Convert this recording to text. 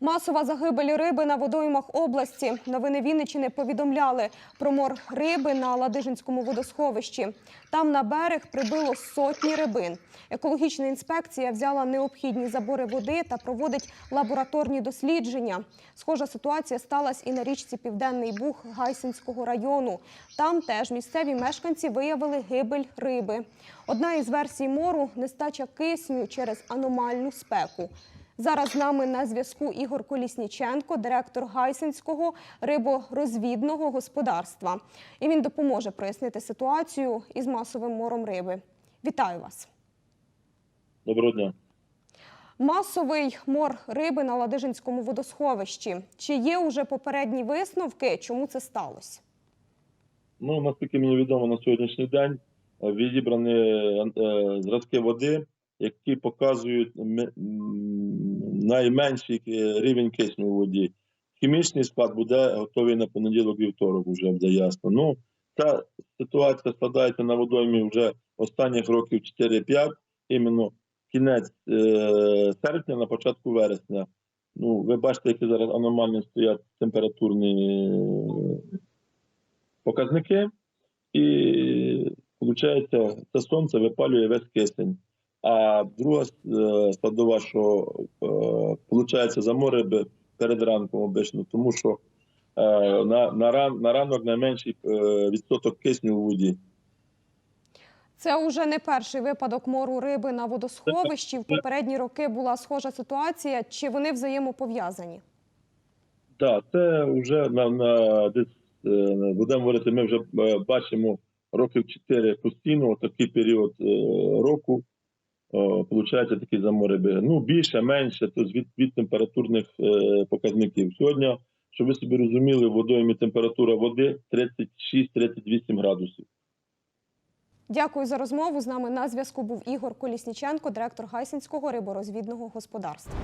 Масова загибель риби на водоймах області. Новини Вінничини повідомляли про мор риби на Ладижинському водосховищі. Там на берег прибило сотні рибин. Екологічна інспекція взяла необхідні забори води та проводить лабораторні дослідження. Схожа ситуація сталася і на річці Південний Буг Гайсинського району. Там теж місцеві мешканці виявили гибель риби. Одна із версій мору нестача кисню через аномальну спеку. Зараз з нами на зв'язку Ігор Колісніченко, директор Гайсинського риборозвідного господарства. І він допоможе прояснити ситуацію із масовим мором риби. Вітаю вас! Доброго дня. Масовий мор риби на Ладижинському водосховищі. Чи є уже попередні висновки, чому це сталося? Ну, наскільки мені відомо на сьогоднішній день, е, відібрані е, зразки води, які показують найменший рівень кисню у воді. Хімічний склад буде готовий на понеділок вівторок, вже буде ясно. Ну, ця ситуація складається на водоймі вже останніх років 4-5, іменно кінець е, серпня, на початку вересня. Ну, ви бачите, які зараз аномальні стоять температурні е, показники, і виходить, це сонце випалює весь кисень. А друга е, складова, що виходить за море перед ранком обично, тому що е, на, на, ран, на ранок найменший е, відсоток кисню у воді. Це вже не перший випадок мору риби на водосховищі. В попередні роки була схожа ситуація. Чи вони взаємопов'язані? Так, це вже на, на десь е, будемо говорити, ми вже е, бачимо років 4 постійно, такий період е, року. Получається такі замори риби. Ну, більше, менше, то від, від температурних е, показників. Сьогодні, щоб ви собі розуміли, в водоймі температура води 36-38 градусів. Дякую за розмову. З нами на зв'язку був Ігор Колісніченко, директор Гайсинського риборозвідного господарства.